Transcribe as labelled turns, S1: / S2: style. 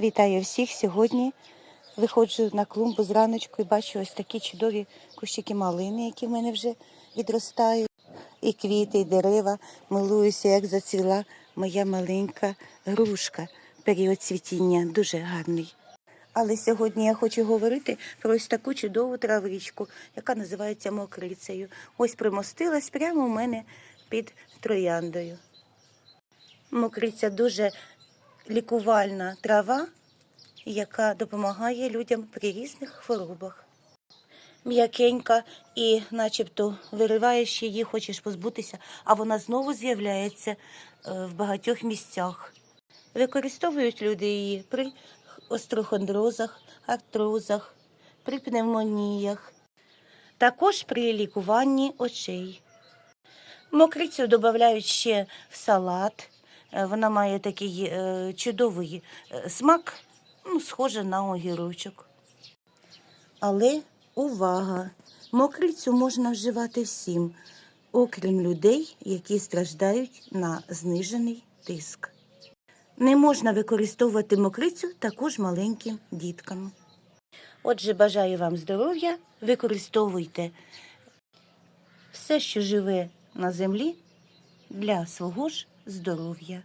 S1: Вітаю всіх сьогодні. Виходжу на клумбу зраночку і бачу ось такі чудові кущики малини, які в мене вже відростають. І квіти, і дерева. Милуюся, як зацвіла моя маленька грушка. Період цвітіння дуже гарний. Але сьогодні я хочу говорити про ось таку чудову травичку, яка називається мокрицею. Ось примостилась прямо у мене під трояндою. Мокриця дуже лікувальна трава, яка допомагає людям при різних хворобах. М'якенька і начебто вириваєш її, хочеш позбутися, а вона знову з'являється е, в багатьох місцях. Використовують люди її при острохондрозах, артрозах, при пневмоніях, також при лікуванні очей. Мокрицю додають ще в салат. Е, Вона має такий е, чудовий е, смак, ну, схоже на огірочок. Але увага! Мокрицю можна вживати всім, окрім людей, які страждають на знижений тиск. Не можна використовувати мокрицю також маленьким діткам. Отже, бажаю вам здоров'я, використовуйте все, що живе на землі, для свого ж здоров'я.